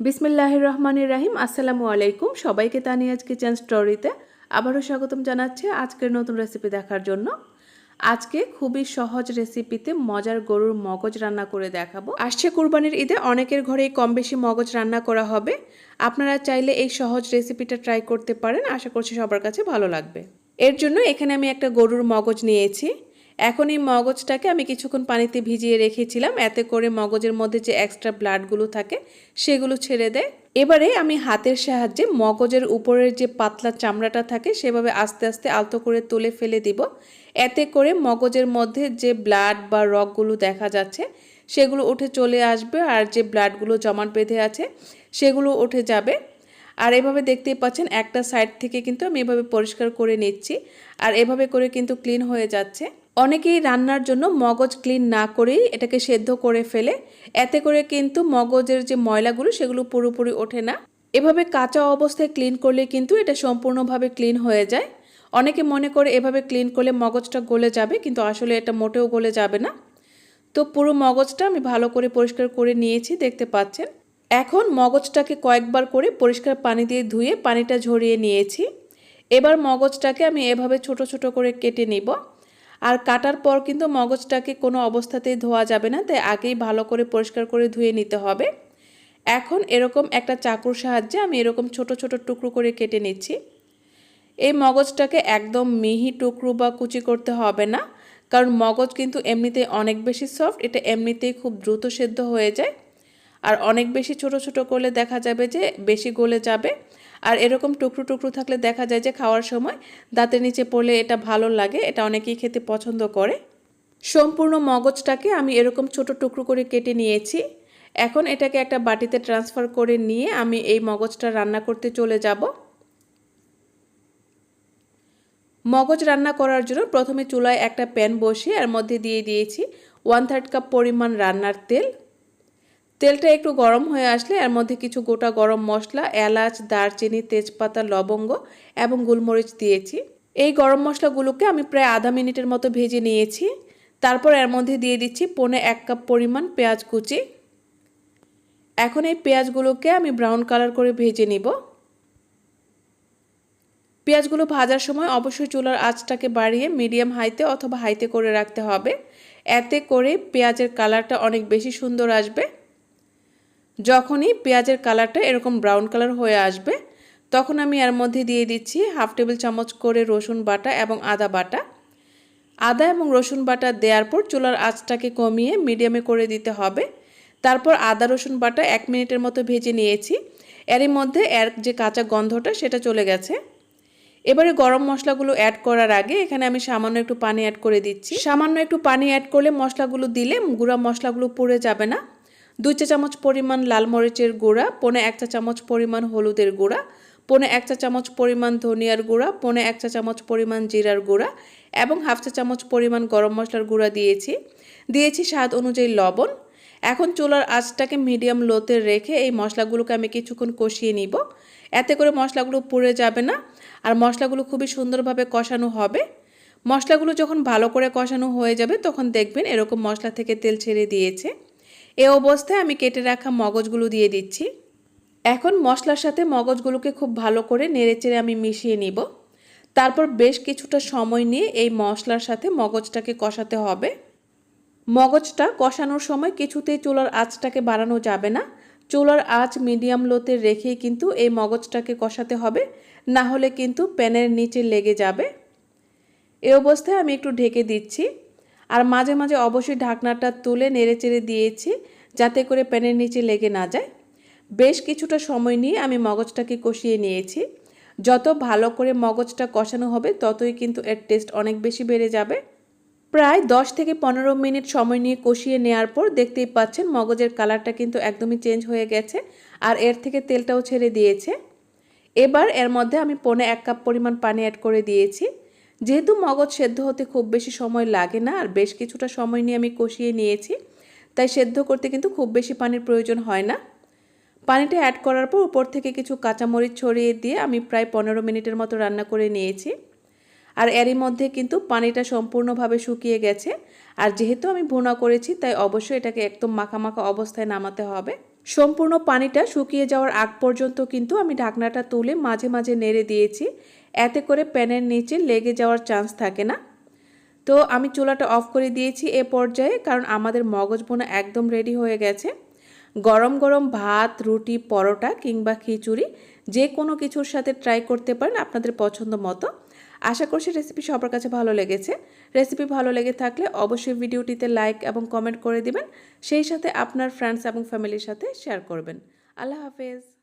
বিসমিল্লাহ রহমানির রাহিম আসসালামু আলাইকুম। সবাইকে তানিয়াজ কিচেন স্টোরিতে আবারও স্বাগতম জানাচ্ছি আজকের নতুন রেসিপি দেখার জন্য। আজকে খুবই সহজ রেসিপিতে মজার গরুর মগজ রান্না করে দেখাবো। আসছে কুরবানির ঈদে অনেকের ঘরেই কম বেশি মগজ রান্না করা হবে। আপনারা চাইলে এই সহজ রেসিপিটা ট্রাই করতে পারেন। আশা করছি সবার কাছে ভালো লাগবে। এর জন্য এখানে আমি একটা গরুর মগজ নিয়েছি। এখন এই মগজটাকে আমি কিছুক্ষণ পানিতে ভিজিয়ে রেখেছিলাম। এতে করে মগজের মধ্যে যে এক্সট্রা ব্লাডগুলো থাকে, সেগুলো ছেড়ে দেয়। এবারে আমি হাতের সাহায্যে মগজের উপরের যে পাতলা চামড়াটা থাকে, সেভাবে আস্তে আস্তে আলতো করে তুলে ফেলে দিব। এতে করে মগজের মধ্যে যে ব্লাড বা রগগুলো দেখা যাচ্ছে, সেগুলো উঠে চলে আসবে। আর যে ব্লাডগুলো জমাট বেঁধে আছে, সেগুলো উঠে যাবে। আর এভাবে দেখতেই পাচ্ছেন, একটা সাইড থেকে কিন্তু আমি এভাবে পরিষ্কার করে নিচ্ছি আর এভাবে করে কিন্তু ক্লিন হয়ে যাচ্ছে। অনেকেই রান্নার জন্য মগজ ক্লিন না করেই এটাকে সেদ্ধ করে ফেলে, এতে করে কিন্তু মগজের যে ময়লাগুলো সেগুলো পুরোপুরি ওঠে না। এভাবে কাঁচা অবস্থায় ক্লিন করলে কিন্তু এটা সম্পূর্ণভাবে ক্লিন হয়ে যায়। অনেকে মনে করে এভাবে ক্লিন করলে মগজটা গলে যাবে, কিন্তু আসলে এটা মোটেও গলে যাবে না। তো পুরো মগজটা আমি ভালো করে পরিষ্কার করে নিয়েছি, দেখতে পাচ্ছেন। এখন মগজটাকে কয়েকবার করে পরিষ্কার পানি দিয়ে ধুয়ে পানিটা ঝরিয়ে নিয়েছি। এবার মগজটাকে আমি এভাবে ছোট ছোট করে কেটে নিব। আর কাটার পর কিন্তু মগজটাকে কোনো অবস্থাতেই ধোয়া যাবে না, তাই আগেই ভালো করে পরিষ্কার করে ধুয়ে নিতে হবে। এখন এরকম একটা চাকুর সাহায্যে আমি এরকম ছোট ছোট টুকরো করে কেটে নিচ্ছি। এই মগজটাকে একদম মিহি টুকরো বা কুচি করতে হবে না, কারণ মগজ কিন্তু এমনিতেই অনেক বেশি সফট, এটা এমনিতেই খুব দ্রুত সেদ্ধ হয়ে যায়। আর অনেক বেশি ছোট ছোট করলে দেখা যাবে যে বেশি গলে যাবে। আর এরকম টুকরো টুকরো থাকলে দেখা যায় যে খাওয়ার সময় দাঁতের নিচে পড়লে এটা ভালো লাগে, এটা অনেকেই খেতে পছন্দ করে। সম্পূর্ণ মগজটাকে আমি এরকম ছোট টুকরো করে কেটে নিয়েছি। এখন এটাকে একটা বাটিতে ট্রান্সফার করে নিয়ে আমি এই মগজটা রান্না করতে চলে যাব। মগজ রান্না করার জন্য প্রথমে চুলায় একটা প্যান বসিয়ে এর মধ্যে দিয়ে দিয়েছি ওয়ান থার্ড কাপ পরিমাণ রান্নার তেল। তেলটা একটু গরম হয়ে আসলে এর মধ্যে কিছু গোটা গরম মশলা, এলাচ, দারচিনি, তেজপাতা, লবঙ্গ এবং গোলমরিচ দিয়েছি। এই গরম মশলাগুলোকে আমি প্রায় আধা মিনিটের মতো ভেজে নিয়েছি। তারপর এর মধ্যে দিয়ে দিচ্ছি পনে এক কাপ পরিমাণ পেঁয়াজ কুচি। এখন এই পেঁয়াজগুলোকে আমি ব্রাউন কালার করে ভেজে নিব। পেঁয়াজগুলো ভাজার সময় অবশ্যই চুলার আঁচটাকে বাড়িয়ে মিডিয়াম হাইতে অথবা হাইতে করে রাখতে হবে। এতে করে পেঁয়াজের কালারটা অনেক বেশি সুন্দর আসবে। যখনই পেঁয়াজের কালারটা এরকম ব্রাউন কালার হয়ে আসবে, তখন আমি এর মধ্যে দিয়ে দিচ্ছি হাফ টেবিল চামচ করে রসুন বাটা এবং আদা বাটা। আদা এবং রসুন বাটা দেওয়ার পর চুলার আঁচটাকে কমিয়ে মিডিয়ামে করে দিতে হবে। তারপর আদা রসুন বাটা এক মিনিটের মতো ভেজে নিয়েছি। এরই মধ্যে এর যে কাঁচা গন্ধটা সেটা চলে গেছে। এবারে গরম মশলাগুলো অ্যাড করার আগে এখানে আমি সামান্য একটু পানি অ্যাড করে দিচ্ছি। সামান্য একটু পানি অ্যাড করলে মশলাগুলো দিলে গুঁড়া মশলাগুলো পুড়ে যাবে না। দুই চা চামচ পরিমাণ লাল মরিচের গুঁড়া, পনে এক চা চামচ পরিমাণ হলুদের গুঁড়া, পনে এক চা চামচ পরিমাণ ধনিয়ার গুঁড়া, পনে এক চা চামচ পরিমাণ জিরার গুঁড়া এবং হাফ চা চামচ পরিমাণ গরম মশলার গুঁড়া দিয়েছি। দিয়েছি স্বাদ অনুযায়ী লবণ। এখন চুলার আঁচটাকে মিডিয়াম লোতে রেখে এই মশলাগুলোকে আমি কিছুক্ষণ কষিয়ে নিব। এতে করে মশলাগুলো পুড়ে যাবে না আর মশলাগুলো খুবই সুন্দরভাবে কষানো হবে। মশলাগুলো যখন ভালো করে কষানো হয়ে যাবে তখন দেখবেন এরকম মশলা থেকে তেল ছেড়ে দিয়েছে। এ অবস্থায় আমি কেটে রাখা মগজগুলো দিয়ে দিচ্ছি। এখন মশলার সাথে মগজগুলোকে খুব ভালো করে নেড়েচেড়ে আমি মিশিয়ে নিব। তারপর বেশ কিছুটা সময় নিয়ে এই মশলার সাথে মগজটাকে কষাতে হবে। মগজটা কষানোর সময় কিছুতেই চুলার আঁচটাকে বাড়ানো যাবে না। চুলার আঁচ মিডিয়াম লোতে রেখেই কিন্তু এই মগজটাকে কষাতে হবে। না হলে কিন্তু প্যানের নিচে লেগে যাবে। এ অবস্থায় আমি একটু ঢেকে দিচ্ছি। আর মাঝে মাঝে অবশ্যই ঢাকনাটা তুলে নেড়েচেড়ে দিয়েছি যাতে করে প্যানের নিচে লেগে না যায়। বেশ কিছুটা সময় নিয়ে আমি মগজটাকে কষিয়ে নিয়েছি। যত ভালো করে মগজটা কষানো হবে, ততই কিন্তু এর টেস্ট অনেক বেশি বেড়ে যাবে। প্রায় দশ থেকে পনেরো মিনিট সময় নিয়ে কষিয়ে নেওয়ার পর দেখতেই পাচ্ছেন মগজের কালারটা কিন্তু একদমই চেঞ্জ হয়ে গেছে আর এর থেকে তেলটাও ছেড়ে দিয়েছে। এবার এর মধ্যে আমি পনে এক কাপ পরিমাণ পানি অ্যাড করে দিয়েছি। যেহেতু মগজ সেদ্ধ হতে খুব বেশি সময় লাগে না, আর বেশ কিছুটা সময় নিয়ে আমি কষিয়ে নিয়েছি, তাই সেদ্ধ করতে কিন্তু খুব বেশি পানির প্রয়োজন হয় না। পানিটা অ্যাড করার পর উপর থেকে কিছু কাঁচামরিচ ছড়িয়ে দিয়ে আমি প্রায় পনেরো মিনিটের মতো রান্না করে নিয়েছি। আর এরই মধ্যে কিন্তু পানিটা সম্পূর্ণভাবে শুকিয়ে গেছে, আর যেহেতু আমি ভুনা করেছি, তাই অবশ্যই এটাকে একদম মাখা মাখা অবস্থায় নামাতে হবে। সম্পূর্ণ পানিটা শুকিয়ে যাওয়ার আগ পর্যন্ত কিন্তু আমি ঢাকনাটা তুলে মাঝে মাঝে নেড়ে দিয়েছি এতে করে প্যানের নিচে লেগে যাওয়ার চান্স থাকে না। তো আমি চুলাটা অফ করে দিয়েছি এ পর্যায়ে, কারণ আমাদের মগজ বোনা একদম রেডি হয়ে গেছে। গরম গরম ভাত, রুটি, পরোটা কিংবা খিচুড়ি যে কোনো কিছুর সাথে ট্রাই করতে পারেন আপনাদের পছন্দ মতো। আশা করছি রেসিপি সবার কাছে ভালো লেগেছে। রেসিপি ভালো লেগে থাকলে অবশ্যই ভিডিওটিতে লাইক এবং কমেন্ট করে দিবেন। সেই সাথে আপনার ফ্রেন্ডস এবং ফ্যামিলির সাথে শেয়ার করবেন। আল্লাহ হাফেজ।